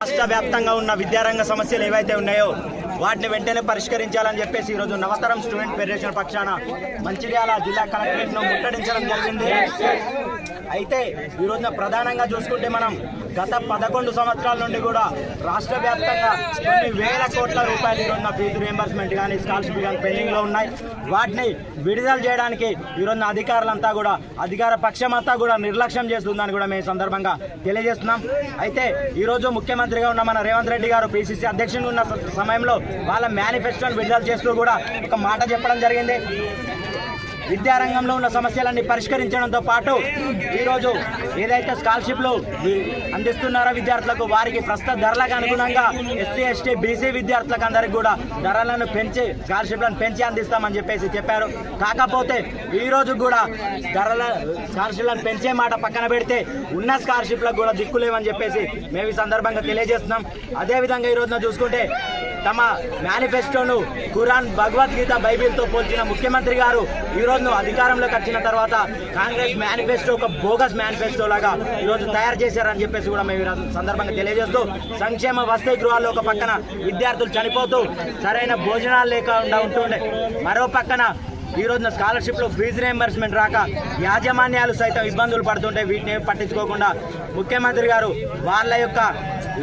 రాష్ట్ర వ్యాప్తంగా ఉన్న విద్యారంగ సమస్యలు ఏవైతే ఉన్నాయో వాటిని వెంటనే పరిష్కరించాలని చెప్పేసి ఈరోజు నవతరం స్టూడెంట్ ఫెడరేషన్ పక్షాన మంచిర్యాల జిల్లా కలెక్టరేట్ను ముట్టడించడం జరిగింది. అయితే ఈ రోజున ప్రధానంగా చూసుకుంటే మనం గత పదకొండు సంవత్సరాల నుండి కూడా రాష్ట్ర వ్యాప్తంగా కొన్ని వేల కోట్ల రూపాయలు ఉన్న ఫీజు రియంబర్స్మెంట్ కానీ స్కాలర్షిప్ కానీ పెండింగ్లో ఉన్నాయి. వాటిని విడుదల చేయడానికి ఈ రోజున అధికారులంతా కూడా అధికార పక్షం అంతా కూడా నిర్లక్ష్యం చేస్తుందని కూడా మేము సందర్భంగా తెలియజేస్తున్నాం. అయితే ఈరోజు ముఖ్యమంత్రిగా ఉన్న మన రేవంత్ రెడ్డి గారు పిసిసి అధ్యక్షుడు ఉన్న సమయంలో వాళ్ళ మేనిఫెస్టోని విడుదల చేస్తూ కూడా ఒక మాట చెప్పడం జరిగింది. విద్యారంగంలో ఉన్న సమస్యలన్నీ పరిష్కరించడంతో పాటు ఈరోజు ఏదైతే స్కాలర్షిప్లు అందిస్తున్నారో విద్యార్థులకు వారికి ప్రస్తుత ధరలకు అనుగుణంగా ఎస్సీ ఎస్టీ బీసీ విద్యార్థులకు అందరికి కూడా ధరలను పెంచి స్కాలర్షిప్లను పెంచి అందిస్తామని చెప్పేసి చెప్పారు. కాకపోతే ఈ కూడా ధరల స్కాలర్షిప్లను పెంచే మాట పక్కన పెడితే ఉన్న స్కాలర్షిప్లకు కూడా దిక్కులేవని చెప్పేసి మేము ఈ సందర్భంగా తెలియజేస్తున్నాం. అదేవిధంగా ఈ రోజున చూసుకుంటే తమ మేనిఫెస్టోను ఖురాన్ భగవద్గీత బైబిల్తో పోల్చిన ముఖ్యమంత్రి గారు ఈరోజు అధికారంలోకి వచ్చిన తర్వాత కాంగ్రెస్ మేనిఫెస్టో ఒక బోగస్ మేనిఫెస్టో లాగా ఈరోజు తయారు చేశారని చెప్పేసి కూడా మేము ఈరోజు సందర్భంగా తెలియజేస్తూ సంక్షేమ వసతి గృహాల్లో ఒక పక్కన విద్యార్థులు చనిపోతూ సరైన భోజనాలు లేకుండా ఉంటుండే. మరో పక్కన ఈ రోజున స్కాలర్షిప్లో ఫీజు రియంబర్స్మెంట్ రాక యాజమాన్యాలు సైతం ఇబ్బందులు పడుతుంటే వీటిని పట్టించుకోకుండా ముఖ్యమంత్రి గారు వాళ్ళ యొక్క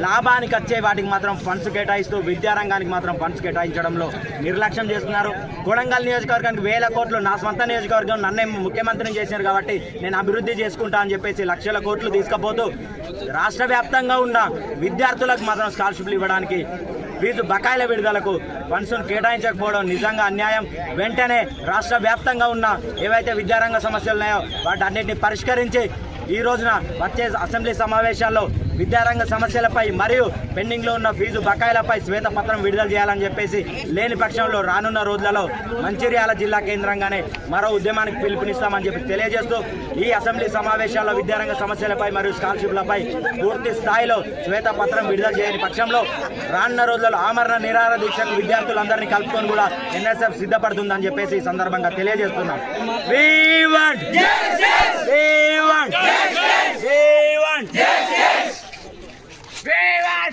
లాభానికి వచ్చే వాటికి మాత్రం ఫండ్స్ కేటాయిస్తూ విద్యారంగానికి మాత్రం ఫండ్స్ కేటాయించడంలో నిర్లక్ష్యం చేస్తున్నారు. కొడంగల్ నియోజకవర్గానికి వేల కోట్లు నా సొంత నియోజకవర్గం నన్నే ముఖ్యమంత్రిని చేశారు కాబట్టి నేను అభివృద్ధి చేసుకుంటా అని చెప్పేసి లక్షల కోట్లు తీసుకపోతూ రాష్ట్ర వ్యాప్తంగా ఉన్న విద్యార్థులకు మాత్రం స్కాలర్షిప్లు ఇవ్వడానికి ఫీజు బకాయిల విడుదలకు ఫండ్స్ను కేటాయించకపోవడం నిజంగా అన్యాయం. వెంటనే రాష్ట్ర వ్యాప్తంగా ఉన్న ఏవైతే విద్యారంగ సమస్యలు ఉన్నాయో వాటన్నిటిని పరిష్కరించి ఈ రోజున వచ్చే అసెంబ్లీ సమావేశాల్లో విద్యారంగ సమస్యలపై మరియు పెండింగ్లో ఉన్న ఫీజు బకాయిలపై శ్వేతపత్రం విడుదల చేయాలని చెప్పేసి లేని పక్షంలో రానున్న రోజులలో మంచిర్యాల జిల్లా కేంద్రంగానే మరో ఉద్యమానికి పిలుపునిస్తామని చెప్పి తెలియజేస్తూ ఈ అసెంబ్లీ సమావేశాల్లో విద్యారంగ సమస్యలపై మరియు స్కాలర్షిప్లపై పూర్తి స్థాయిలో శ్వేతపత్రం విడుదల చేయని పక్షంలో రానున్న రోజులలో ఆమరణ నిరాహార దీక్షకు విద్యార్థులందరినీ కలుపుకొని కూడా ఎన్ఎస్ఎఫ్ సిద్ధపడుతుందని చెప్పేసి ఈ సందర్భంగా తెలియజేస్తున్నాం.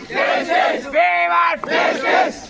Justice! Viva! Justice!